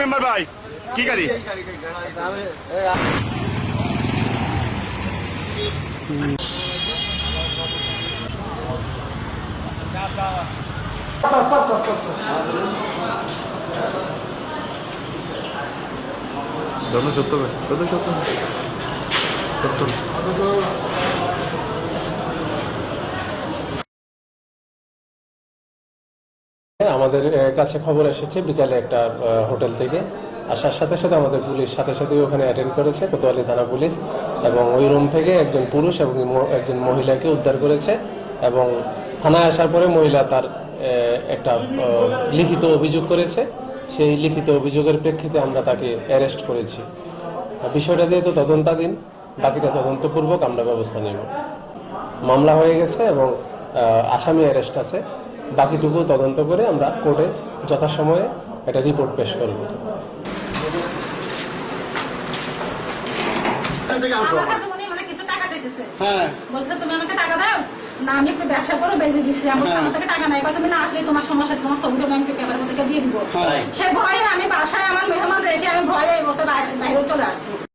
Member ভাই কি গাড়ি? ধরুন সত্য সত্য সত্য। আমাদের কাছে খবর এসেছে বিকালে একটা হোটেল থেকে আসার সাথে সাথে আমাদের পুলিশ সাথে সাথে ওখানে অ্যাটেন্ড করেছে, কোতোয়ালি থানা পুলিশ। এবং ওই রুম থেকে একজন পুরুষ এবং একজন মহিলাকে উদ্ধার করেছে এবং থানায় আসার পরে মহিলা তার একটা লিখিত অভিযোগ করেছে। সেই লিখিত অভিযোগের প্রেক্ষিতে আমরা তাকে অ্যারেস্ট করেছি। বিষয়টা যেহেতু তদন্তাধীন বাকিটা তদন্তপূর্বক আমরা ব্যবস্থা নেব। মামলা হয়ে গেছে এবং আসামি অ্যারেস্ট আছে। বাকিটুকু তদন্ত করে আমরা কোর্টে যথাসময়ে একটা রিপোর্ট পেশ করব। মানে কিছু টাকা চাইতেছে। হ্যাঁ। বলছে তুমি আমাকে টাকা দাও। না আমি একটু ব্যবসা করো বেজে দিচ্ছি আমার আমার থেকে টাকা নাই। বা তুমি না আসলে তোমার সমস্যা তোমার ছবিটা আমি পেপার থেকে দিয়ে দিব। হ্যাঁ। সে ভয়ে আমি বাসায় আমার মেহমান